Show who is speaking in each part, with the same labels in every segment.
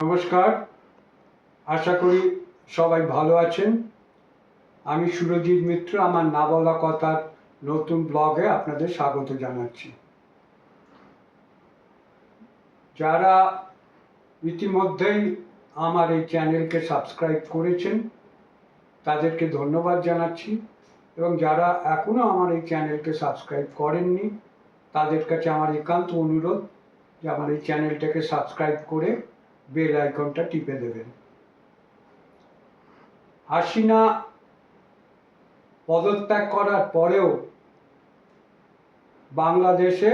Speaker 1: নমস্কার। আশা করি সবাই ভালো আছেন। আমি সুরজিৎ মিত্র, আমার না বলা কথার নতুন ব্লগে আপনাদের স্বাগত জানাচ্ছি। যারা ইতিমধ্যেই আমার এই চ্যানেলকে সাবস্ক্রাইব করেছেন, তাদেরকে ধন্যবাদ জানাচ্ছি এবং যারা এখনও আমার এই চ্যানেলকে সাবস্ক্রাইব করেননি, তাদের কাছে আমার একান্ত অনুরোধ যে আমার এই চ্যানেলটাকে সাবস্ক্রাইব করে বেল আইকনটা টিপে দেবেন। হাসিনা পদত্যাগ করার পরেও বাংলাদেশে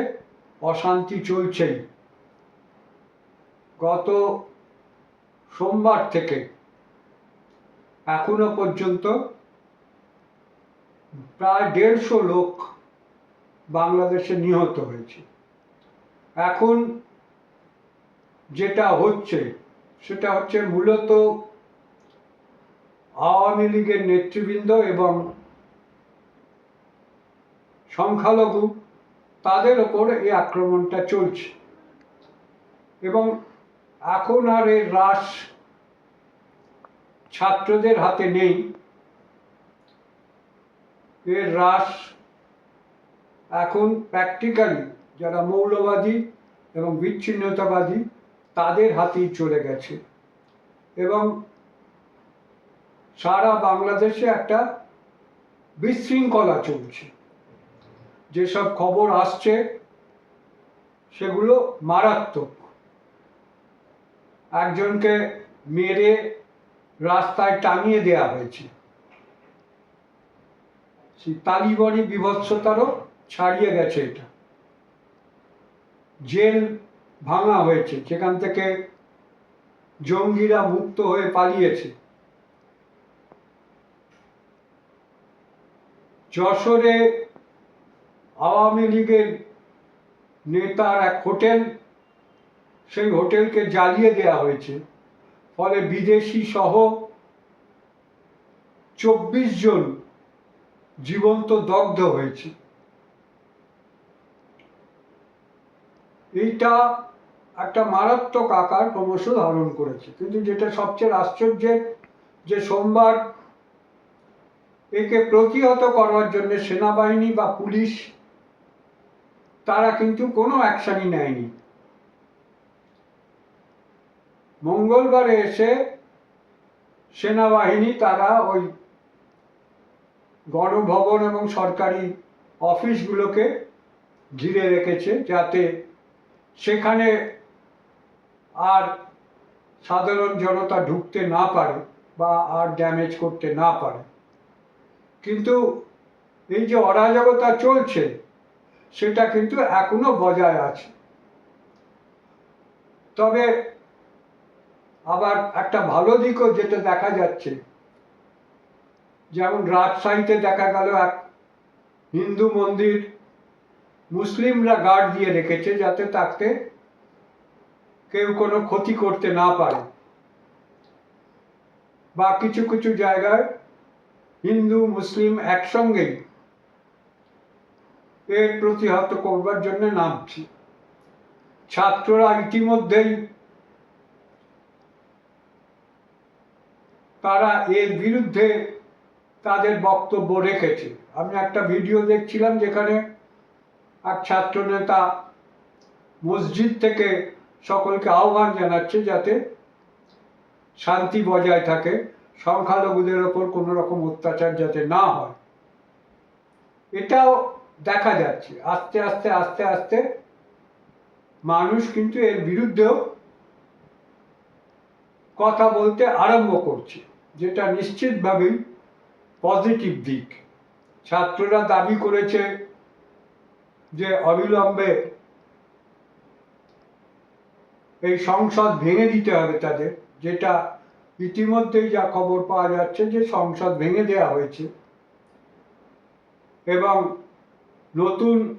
Speaker 1: অশান্তি চলছেই। গত সোমবার থেকে এখনও পর্যন্ত প্রায় দেড়শো লোক বাংলাদেশে নিহত হয়েছে। এখন যেটা হচ্ছে, সেটা হচ্ছে মূলত আওয়ামী লীগের নেতৃবৃন্দ এবং সংখ্যালঘু, তাদের ওপর এই আক্রমণটা চলছে। এবং এখন আর এর হ্রাস ছাত্রদের হাতে নেই। এর হ্রাস এখন প্র্যাকটিক্যালি যারা মৌলবাদী এবং বিচ্ছিন্নতাবাদী তাদের হাতেই চলে গেছে। এবং সারা বাংলাদেশে একটা বিশৃঙ্খলা চলছে। যেসব খবর আসছে, সেগুলো মারাত্মক। একজনকে মেরে রাস্তায় টাঙিয়ে দেয়া হয়েছে। সেই তালিবানি বিভৎসতারও ছাড়িয়ে গেছে এটা। জেল ভাঙা হয়েছে, যেখান থেকে জঙ্গিরা মুক্ত হয়ে পালিয়েছে। যশোরে আওয়ামী লীগের নেতার এক হোটেল, সেই হোটেলকে জ্বালিয়ে দেওয়া হয়েছে। ফলে বিদেশি সহ চব্বিশ জন জীবন্ত দগ্ধ হয়েছে। এইটা একটা মারাত্মক আকার ক্রমশ ধারণ করেছে। কিন্তু যেটা সবচেয়ে আশ্চর্যের, যে সোমবার একে প্রতিহত করার জন্য সেনাবাহিনী বা পুলিশ, তারা কিন্তু কোনো অ্যাকশনই নেয়নি। মঙ্গলবারে এসে সেনাবাহিনী, তারা ওই গণভবন এবং সরকারি অফিসগুলোকে ঘিরে রেখেছে যাতে সেখানে আর সাধারণ জনতা ঢুকতে না পারে বা আর ড্যামেজ করতে না পারে। কিন্তু এই যে অরাজকতা চলছে, সেটা কিন্তু এখনও বজায় আছে। তবে আবার একটা ভালো দিকও যেটা দেখা যাচ্ছে, যেমন রাজশাহীতে দেখা গেল এক হিন্দু মন্দির মুসলিমরা গার্ড দিয়ে রেখেছে যাতে তাকে কেউ কোনো ক্ষতি করতে না পারে। বা কিছু কিছু জায়গায় হিন্দু, মুসলিম একসঙ্গেই এর প্রতিহত করবার জন্য নামছে। ছাত্ররা ইতিমধ্যেই তারা এর বিরুদ্ধে তাদের বক্তব্য রেখেছে। আমি একটা ভিডিও দেখছিলাম যেখানে এক ছাত্র নেতা মসজিদ থেকে সকলকে আহ্বান জানাচ্ছে যাতে শান্তি বজায় থাকে, সংখ্যালঘুদের ওপর কোনো রকম অত্যাচার যাতে না হয়। এটাও দেখা যাচ্ছে। আস্তে আস্তে আস্তে আস্তে মানুষ কিন্তু এর বিরুদ্ধেও কথা বলতে আরম্ভ করছে, যেটা নিশ্চিতভাবেই পজিটিভ দিক। ছাত্ররা দাবি করেছে যে অবিলম্বে এই সংসদ ভেঙে দিতে হবে তাদের, যেটা ইতিমধ্যেই যা খবর পাওয়া যাচ্ছে যে সংসদ ভেঙে দেওয়া হয়েছে। এবং নতুন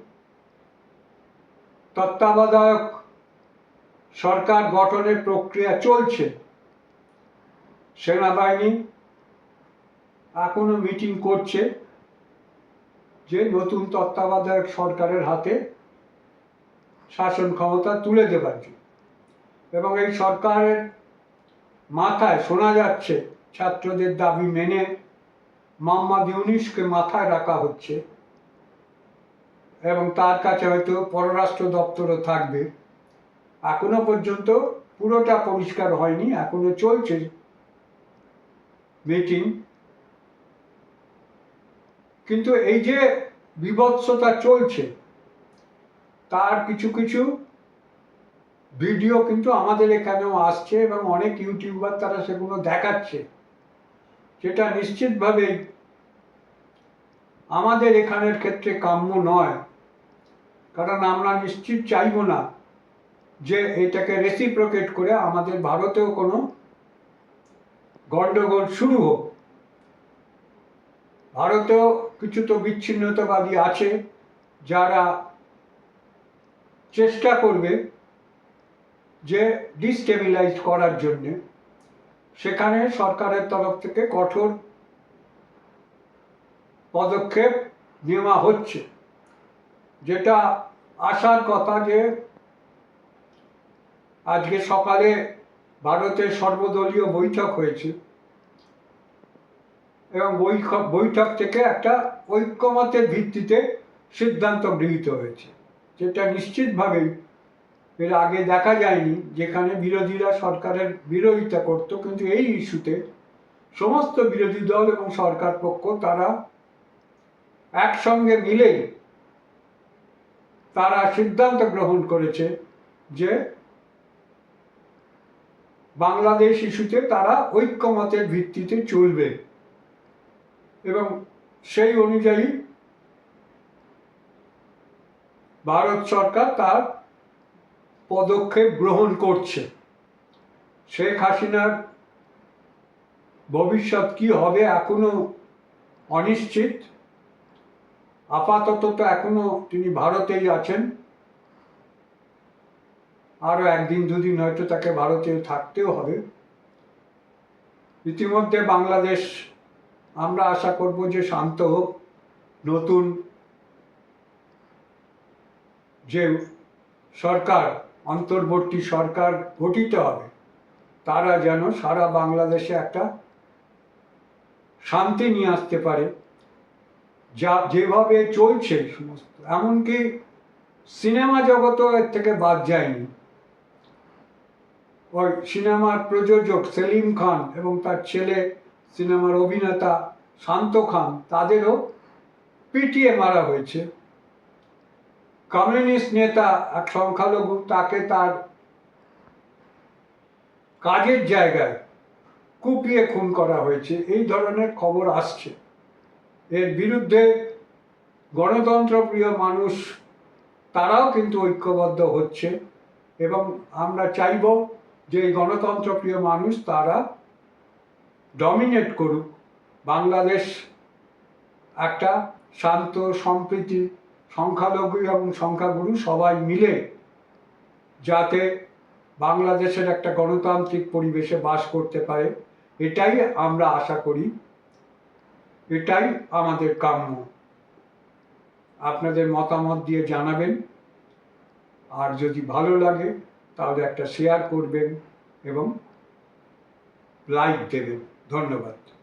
Speaker 1: তত্ত্বাবধায়ক সরকার গঠনের প্রক্রিয়া চলছে। সেনাবাহিনী এখনও মিটিং করছে। যে নতুন তত্ত্বাবধায়ক সরকারের হাতে শাসন ক্ষমতা তুলে দেবার জন্য। এবং এই সরকারের মাথায় শোনা যাচ্ছে, ছাত্রদের দাবি মেনে মোহাম্মদ ইউনিসকে মাথায় রাখা হচ্ছে এবং তার কাছে হয়তো পররাষ্ট্র দপ্তরও থাকবে। এখনও পর্যন্ত পুরোটা পরিষ্কার হয়নি, এখনও চলছে মিটিং কিন্তু এই যে বিভৎসতা চলছে, তার কিছু কিছু ভিডিও কিন্তু আমাদের এখানেও আসছে এবং অনেক ইউটিউবার তারা সেগুলো দেখাচ্ছে। যেটা নিশ্চিতভাবেই আমাদের এখানের ক্ষেত্রে কাম্য নয়। কারণ আমরা নিশ্চিত চাইব না যে এটাকে রেসিপ্রোকেট করে আমাদের ভারতেও কোনো গণ্ডগোল শুরু হোক। ভারতেও কিছু তো বিচ্ছিন্নতাবাদী আছে যারা চেষ্টা করবে যে ডিস্টেবিলাইজ করার জন্যে। সেখানে সরকারের তরফ থেকে কঠোর পদক্ষেপ নেওয়া হচ্ছে। যেটা আসার কথা যে আজকে সকালে ভারতের সর্বদলীয় বৈঠক হয়েছে। এবং বৈঠক বৈঠক থেকে একটা ঐক্যমতের ভিত্তিতে সিদ্ধান্ত গৃহীত হয়েছে। যেটা নিশ্চিতভাবেই এর আগে দেখা যায়নি, যেখানে বিরোধীরা সরকারের বিরোধিতা করত, কিন্তু এই ইস্যুতে সমস্ত বিরোধী দল এবং সরকার পক্ষ তারা একসঙ্গে মিলে তারা সিদ্ধান্ত গ্রহণ করেছে যে বাংলাদেশ ইস্যুতে তারা ঐক্যমতের ভিত্তিতে চলবে। এবং সেই অনুযায়ী ভারত সরকার তার পদক্ষেপ গ্রহণ করছে। শেখ হাসিনার ভবিষ্যৎ কি হবে এখনও অনিশ্চিত। আপাতত তো এখনও তিনি ভারতেই আছেন। আরও একদিন দুদিন হয়তো তাকে ভারতে থাকতেও হবে। ইতিমধ্যে বাংলাদেশ আমরা আশা করব যে শান্ত হোক, নতুন যে সরকার, অন্তর্বর্তী সরকার গঠিত হবে, তারা যেন সারা বাংলাদেশে একটা শান্তি নিয়ে আসতে পারে, যা যেভাবে চলছে সমস্ত। এমনকি সিনেমা জগতও এর থেকে বাদ যায়নি। ওই সিনেমার প্রযোজক সেলিম খান এবং তার ছেলে সিনেমার অভিনেতা শান্ত খান, তাদেরও পিটিয়ে মারা হয়েছে। কমিউনিস্ট নেতা এক সংখ্যালঘু, তাকে তার কাজের জায়গায় কুপিয়ে খুন করা হয়েছে। এই ধরনের খবর আসছে। এর বিরুদ্ধে গণতন্ত্রপ্রিয় মানুষ, তারাও কিন্তু ঐক্যবদ্ধ হচ্ছে এবং আমরা চাইব যে গণতন্ত্রপ্রিয় মানুষ, তারা ডমিনেট করুক, বাংলাদেশ একটা শান্ত, সম্প্রীতি, সংখ্যালঘু এবং সংখ্যাগুরু সবাই মিলে যাতে বাংলাদেশের একটা গণতান্ত্রিক পরিবেশে বাস করতে পারে, এটাই আমরা আশা করি। এটাই আমাদের কাম্য। আপনাদের মতামত দিয়ে জানাবেন। আর যদি ভালো লাগে, তাহলে একটা শেয়ার করবেন এবং লাইক দেবেন। ধন্যবাদ।